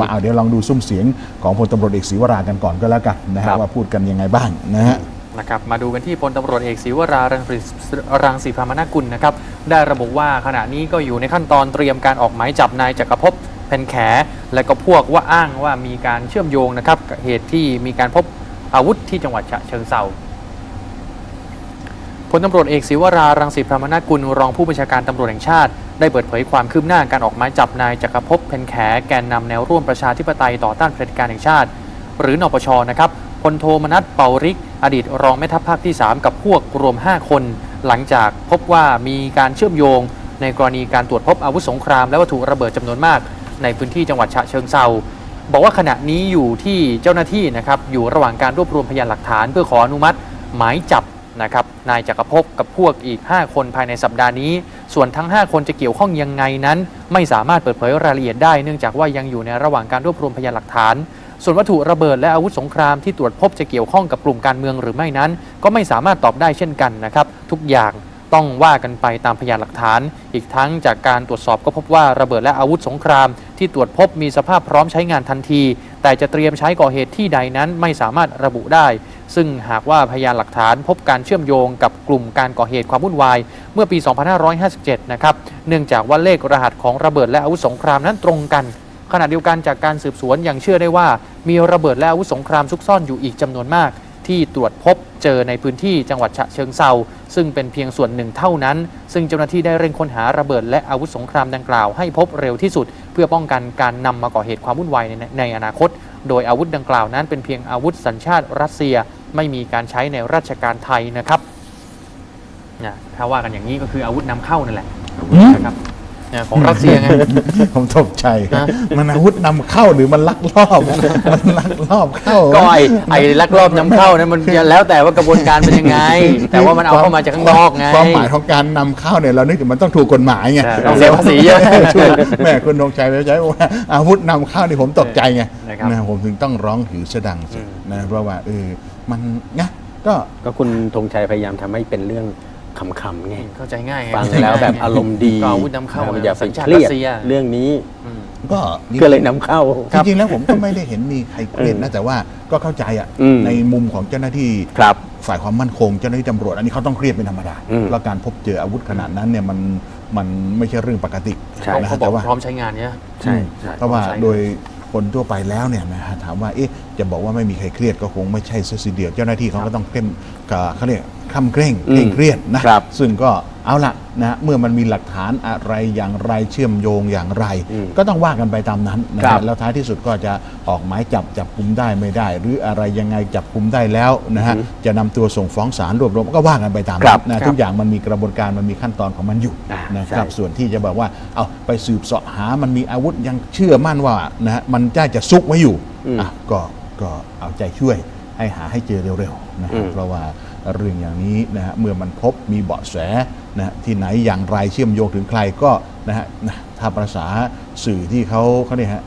ว่าเอาเดี๋ยวลองดูซุ้มเสียงของพลตำรวจเอกศรีวรากันก่อนก็แล้วกันนะครัฮะบว่าพูดกันยังไงบ้างนะฮะนะครับมาดูกันที่พลตำรวจเอกศิวรารังสีรังสีพรามนากุลนะครับได้ระบุว่าขณะนี้ก็อยู่ในขั้นตอนเตรียมการออกหมายจับนายจักรภพเพ็ญแข และก็พวกว่าอ้างว่ามีการเชื่อมโยงนะครับกับเหตุที่มีการพบอาวุธที่จังหวัดฉะเชิงเทราพ ลตำรวจเอกศิวรารังสีพรามนากุลรองผู้บัญชาการตำรวจแห่งชาติ ได้เปิดเผยความคืบหน้าการออกหมายจับนายจักรภพเพ็ญแขแกนนำแนวร่วมประชาธิปไตยต่อต้านเผด็จการแห่งชาติ หรือนปชนะครับพลโทมนัสเปาริก อดีตรองแม่ทัพภาคที่ 3 กับพวกรวม 5 คน หลังจากพบว่ามีการเชื่อมโยง ในกรณีการตรวจพบอาวุธสงครามและวัตถุระเบิดจำนวนมาก ในพื้นที่จังหวัดฉะเชิงเซาบอกว่าขณะนี้อยู่ที่เจ้าหน้าที่นะครับอยู่ระหว่างการรวบรวมพยานหลักฐานเพื่อขออนุมัติ หมายจับ นะครับนายจักรภพกับพวกอีก 5 คนภายในสัปดาห์นี้ ส่วนทั้ง 5 คนจะเกี่ยวข้องยังไงนั้น ไม่สามารถเปิดเผยรายละเอียดได้ เนื่องจากว่ายังอยู่ในระหว่างการรวบรวมพยานหลักฐาน ส่วนวัตถุระเบิดและอาวุธสงครามที่ตรวจพบจะเกี่ยวข้องกับกลุ่มการเมืองหรือไม่นั้น ก็ไม่สามารถตอบได้เช่นกันนะครับทุกอย่างต้องว่ากันไปตามพยานหลักฐาน อีกทั้งจากการตรวจสอบก็พบว่าระเบิดและอาวุธสงคราม ที่ตรวจพบมีสภาพพร้อมใช้งานทันที แต่จะเตรียมใช้ก่อเหตุที่ใดนั้นไม่สามารถระบุได้ ซึ่งหากว่าพยานหลักฐานพบการเชื่อมโยงกับกลุ่มการก่อเหตุความวุ่นวาย เมื่อปี 2557 นะครับเนื่องจากว่าเลขรหัสของระเบิดและอาวุธสงครามนั้นตรงกัน ขณะเดียวกันจากการสืบสวนยังเชื่อได้ว่า มีระเบิดและอาวุธสงครามซุกซ่อนอยู่อีกจำนวนมาก ที่ตรวจพบเจอในพื้นที่จังหวัดฉะเชิงเซาซึ่งเป็นเพียงส่วนหนึ่งเท่านั้น ซึ่งเจ้าหน้าที่ได้เร่งค้นหาระเบิดและอาวุธสงครามดังกล่าวให้พบเร็วที่สุด เพื่อป้องกันการนำมาก่อเหตุความวุ่นวายในในอนาคต โดยอาวุธดังกล่าวนั้นเป็นเพียงอาวุธสัญชาติรัสเซีย ไม่มีการใช้ในราชการไทยนะครับนะถ้าว่ากันอย่างนี้ก็คืออาวุธนำเข้านั่นแหละนะครับ นะของรัสเซียไง ผมตกใจนะมันอาวุธนำเข้าหรือมันลักลอบ มันลักลอบเข้า ก็ไอ้ไอ้ลักลอบนำเข้านั้นมันจะแล้วแต่ว่ากระบวนการเป็นยังไง แต่ว่ามันเอาเข้ามาจากข้างนอกไง ความหมายของการนำเข้าเนี่ยเรานึกถึงมันต้องถูกกฎหมายไงใช่ต้องเสียภาษีเยอะถูกแม่คุณดวงชัยไปใช้ว่าอาวุธนำเข้านี่ผมตกใจไงนะครับ นะผมถึงต้องร้องหือสะดังสิอืมนะเพราะว่าเออมันนะก็ ก็คุณธงชัยพยายามทำให้เป็นเรื่อง ขำๆไงเข้าใจง่ายไงฟังแล้วแบบอารมณ์ดีก็อาวุธนำเข้านะอย่าไปสัญชาติเครียรัดสเซียเรื่องนี้อืม ก็ก็เลยนำเข้า จริงๆแล้วผมก็ไม่ได้เห็นมีใครเกลียดนะแต่ว่าก็เข้าใจอะอืม ในมุมของเจ้าหน้าที่ ครับ ฝ่ายความมั่นคงเจ้าหน้าที่ตำรวจอันนี้เขาต้องเครียดเป็นธรรมดาอืมแล้วการพบเจออาวุธขนาดนั้นเนี่ยมันมันไม่ใช่เรื่องปกติใช่ นะเขาบอแต่กว่าพร้อมใช้งานเนี่ย ใช่ใช่เพราะว่าใช่ โดยคนทั่วไปแล้วเนี่ยนะฮะถามว่าเอ๊ะ จะบอกว่าไม่มีใครเครียดก็คงไม่ใช่ซะทีเดียว เจ้าหน้าที่เขาก็ต้องเข้มกับเขาเรียกคำเกร่งเคร่งเครียดนะครับซึ่งก็เอาละนะเมื่อมันมีหลักฐานอะไรอย่างไรเชื่อมโยงอย่างไรอืมก็ต้องว่ากันไปตามนั้นนะครัฮะบแล้วท้ายที่สุดก็จะออกหมายจับจับกุมได้ไม่ได้ หรืออะไรยังไงจับกุมได้แล้วนะฮะอือฮึจะนำตัวส่งฟ้องศาลรวบรวมก็ว่ากันไปตามครันั้บนนะทุกอย่างมันมีกระบวนการมันมีขั้นตอนของมันอยู่อ่านะครับใช่ส่วนที่จะบอกว่าเอาไปสืบเสาะหามันมีอาวุธยังเชื่อมั่นว่านะฮะมันจะจะซุกไว้อยู่อืมอะก็ ก็เอาใจช่วยให้หาให้เจอเร็วๆนะอืฮะมเพราะว่าเรื่องอย่างนี้นะฮะเมื่อมันพบมีเบาะแสนะฮะที่ไหนอย่างไรเชื่อมโยงถึงใครก็นะฮะนะถ้าภาษาสื่อที่เขาเขาเนี่ยฮะ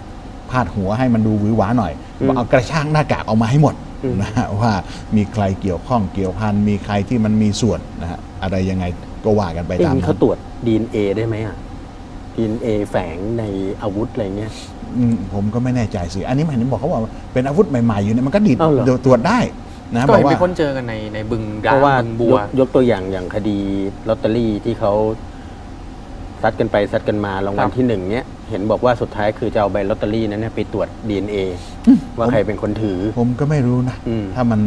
พาดหัวให้มันดูหวือหวาหน่อยอืมเอากระช่างหน้ากากออกมาให้หมดอืมนะฮะว่ามีใครเกี่ยวข้องเกี่ยวพันมีใครที่มันมีส่วนนะฮะอะไรยังไงก็ว่ากันไปเอ้ยตามนี่นั้เขานตรวจ DNA ได้ไหมอะ DNA แฝงในอาวุธอะไรเงี้ย อืมผมก็ไม่แน่ใจสิอันนี้มันเห็นบอกเขาบอกว่าเป็นอาวุธใหม่ๆอยู่เนี่ยมันก็ดีดอ้าวเหรอ ตรวจได้นะก็บอกเห็นว่า ไปค้นเจอกันในในบึงเพดาราะว่ายบึงบัวยกยกตัวอย่างอย่างคดีลอตเตอรี่ที่เขาซัดกันไปซัดกันมารางวัลที่หนึ่งเนี้ยเห็นบอกว่าสุดท้ายคือจะเอาใบลอตเตอรี่นั้นเนยไปตรวจ DNA ว่าใครเป็นคนถือ ผมก็ไม่รู้นะ อืม ถ้ามัน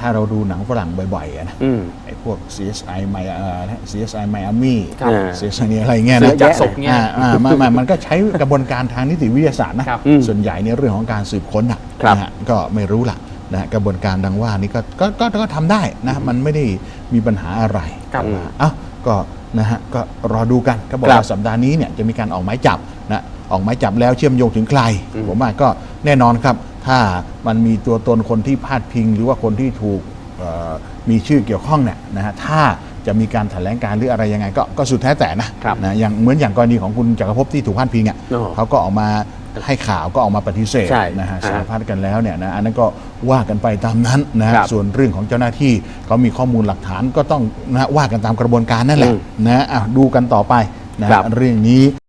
ถ้าเราดูหนังฝรั่งบ่อยๆอะนะอืม ไอ้พวก CSI ไมเอ่อ CSI Miami ครับอ่า CSI เนี่ยอะไรเงี้ยเสืนะอจากศพเนี่ยอ่าอ่ามามามันก็ใช้กระบวนการทางนิติวิทยาศาสตร์นะครับ อืมส่วนใหญ่เนี่ยเรื่องของการสืบค้นอะครับ นะฮะก็ไม่รู้ล่ะนะฮะกระบวนการดังว่านี่ก็ก็ก็ก็ทำได้นะมันไม่ได้มีปัญหาอะไร ครับแต่ว่าเอ้าก็นะฮะก็รอดูกันก็บอกครับว่าสัปดาห์นี้เนี่ยจะมีการออกหมายจับนะออกหมายจับแล้วเชื่อมโยงถึงใครอืมผมว่าก็แน่นอนครับ ถ้ามันมีตัวตนคนที่พาดพิง หรือว่าคนที่ถูกเอ่อมีชื่อเกี่ยวข้องเนี่ยนะฮะถ้าจะมีการแถลงการหรืออะไรยังไงก็ก็สุดแท้แต่นะครับนะอย่างเหมือนอย่างกรณีของคุณจักรภพที่ถูกพาดพิงอะอ๋อเขาก็ออกมาให้ข่าวก็ออกมาปฏิเสธใช่นะฮะอ่าสารพัดกันแล้วเนี่ยนะอันนั้นก็ว่ากันไปตามนั้นนะฮะครับส่วนเรื่องของเจ้าหน้าที่เขามีข้อมูลหลักฐานก็ต้องนะฮะว่ากันตามกระบวนการนั่นแหละอืมนะอะดูกันต่อไปนะฮะครับเรื่องนี้